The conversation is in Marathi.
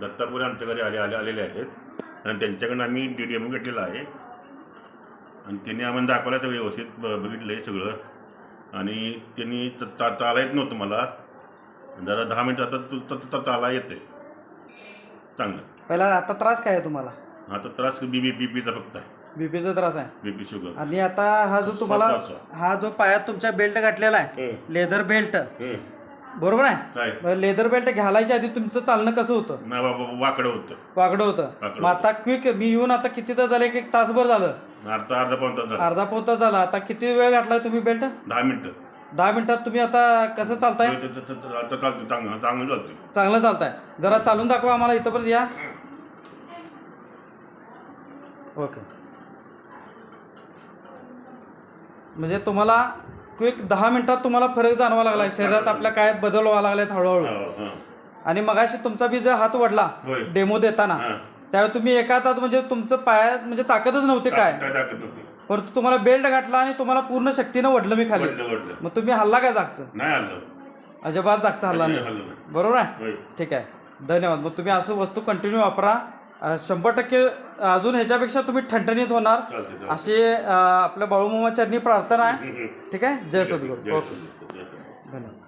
दत्तापुरे आमच्या घरी आले आले आलेले आहेत. आणि त्यांच्याकडनं आम्ही डी डी एम घेतलेला आहे. आणि त्यांनी आम्हाला दाखवलं सगळं व्यवस्थित ब बघितलं आहे सगळं. आणि त्यांनी च- चा चाला येत नव्हतं मला. जरा दहा मिनटं आता तू च- च- चाला येते चांगलं. पहिला आता त्रास काय आहे तुम्हाला? आता त्रास बी बी बी पीचा फक्त आहे. बीपीचा त्रास आहे. बी पी शुगर आणि आता हा जो तुम्हाला. हा जो पायात तुमच्या बेल्ट घातलेला आहे लेदर बेल्ट बरोबर आहे? लेदर बेल्ट घालायच्या आधी तुमचं चालणं कसं होतं? बाबा वाकडं होतं. वाकडं होतं. वाकडं मग आता क्विक मी येऊन आता किती तास झाले? एक तासभर झालं. अर्धा अर्धा पाऊन तास झाला. अर्धा पाऊण तास झाला. आता किती वेळ घातलाय तुम्ही बेल्ट दहा मिनटं. दहा मिनिटात तुम्ही आता कसं चालताय? चालतं चांगलं चांगलं चालतं चांगलं चालताय. जरा चालून दाखवा आम्हाला इथंपर्यंत या. ओके. म्हणजे तुम्हाला क्विक दहा मिनिटात तुम्हाला फरक जाणवा लागला. शरीरात आपल्या काय बदल व्हायला लागलेत हळूहळू. हा, हा. आणि मगाशी तुमचा बी जो हात वडला होय. डेमो देताना हा. त्यावेळी तुम्ही एका हातात म्हणजे तुमचं पायात म्हणजे ताकदच नव्हती काय? काय दाखवत नव्हती परंतु तुम्हाला बेल्ट घातला आणि तुम्हाला पूर्ण शक्तीनं वडलं मी खाली. वडलं वडलं. मग तुम्ही हल्ला काय जागचं? नाही आलं अजिबात जागचं हल्ला नाही हल्लं नाही. बरोबर आहे? होय. ठीक आहे. धन्यवाद. मग तुम्ही असं वस्तू कंटिन्यू वापरा. शंभर टक्के अजून ह्याच्यापेक्षा तुम्ही ठणठणीत होणार. अशी आपल्या बाळूमामा चरणी प्रार्थना आहे. ठीक आहे? जय सद्गुरू. ओके. धन्यवाद.